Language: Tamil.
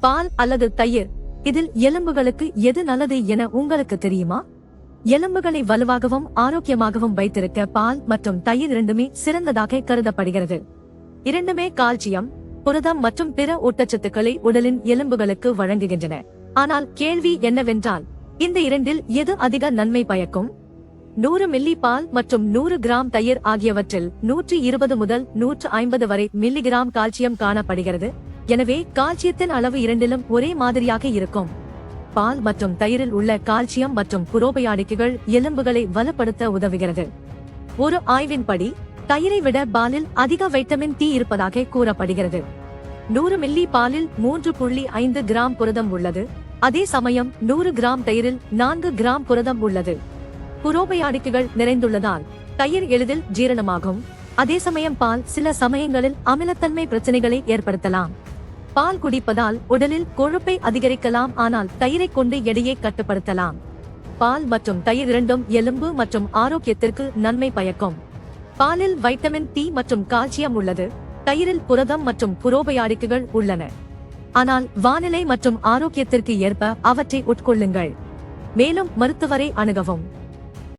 பால் அல்லது தயிர்? இதில் எலும்புகளுக்கு எது நல்லது என உங்களுக்கு தெரியுமா? எலும்புகளை வலுவாகவும் ஆரோக்கியமாகவும் வைத்திருக்க பால் மற்றும் தயிர் இரண்டுமே சிறந்ததாக கருதப்படுகிறது. இரண்டுமே கால்சியம் புரதம் மற்றும் பிற ஊட்டச்சத்துக்களை உடலின் எலும்புகளுக்கு வழங்குகின்றன. ஆனால் கேள்வி என்னவென்றால் இந்த இரண்டில் எது அதிக நன்மை பயக்கும்? நூறு மில்லி பால் மற்றும் நூறு கிராம் தயிர் ஆகியவற்றில் நூற்றி இருபது முதல் நூற்று ஐம்பது வரை மில்லிகிராம் கால்சியம் காணப்படுகிறது. எனவே கால்சியத்தின் அளவு இரண்டிலும் ஒரே மாதிரியாக இருக்கும். பால் மற்றும் தயிரில் உள்ள கால்சியம் மற்றும் புரோபயாடிக்குகள் எலும்புகளை வலுப்படுத்த உதவுகிறது. ஒரு ஆய்வின்படி தயிரை விட பாலில் அதிக வைட்டமின் டி இருப்பதாக கூறப்படுகிறது. நூறு மில்லி பாலில் மூன்று புள்ளி ஐந்து கிராம் புரதம் உள்ளது. அதே சமயம் நூறு கிராம் தயிரில் நான்கு கிராம் புரதம் உள்ளது. புரோபயாடிக்குகள் நிறைந்துள்ளதால் தயிர் எளிதில் ஜீரணமாகும். அதே சமயம் பால் சில சமயங்களில் அமிலத்தன்மை பிரச்சனைகளை ஏற்படுத்தலாம். பால் குடிப்பதால் உடலில் கொழுப்பை அதிகரிக்கலாம் ஆனால் தயிரை கொண்டு எடையை கட்டுப்படுத்தலாம். பால் மற்றும் தயிர் இரண்டும் எலும்பு மற்றும் ஆரோக்கியத்திற்கு நன்மை பயக்கும். பாலில் வைட்டமின் டி மற்றும் கால்சியம் உள்ளது. தயிரில் புரதம் மற்றும் புரோபயாடிக்குகள் உள்ளன. ஆனால் வானிலை மற்றும் ஆரோக்கியத்திற்கு ஏற்ப அவற்றை உட்கொள்ளுங்கள். மேலும் மருத்துவரை அணுகவும்.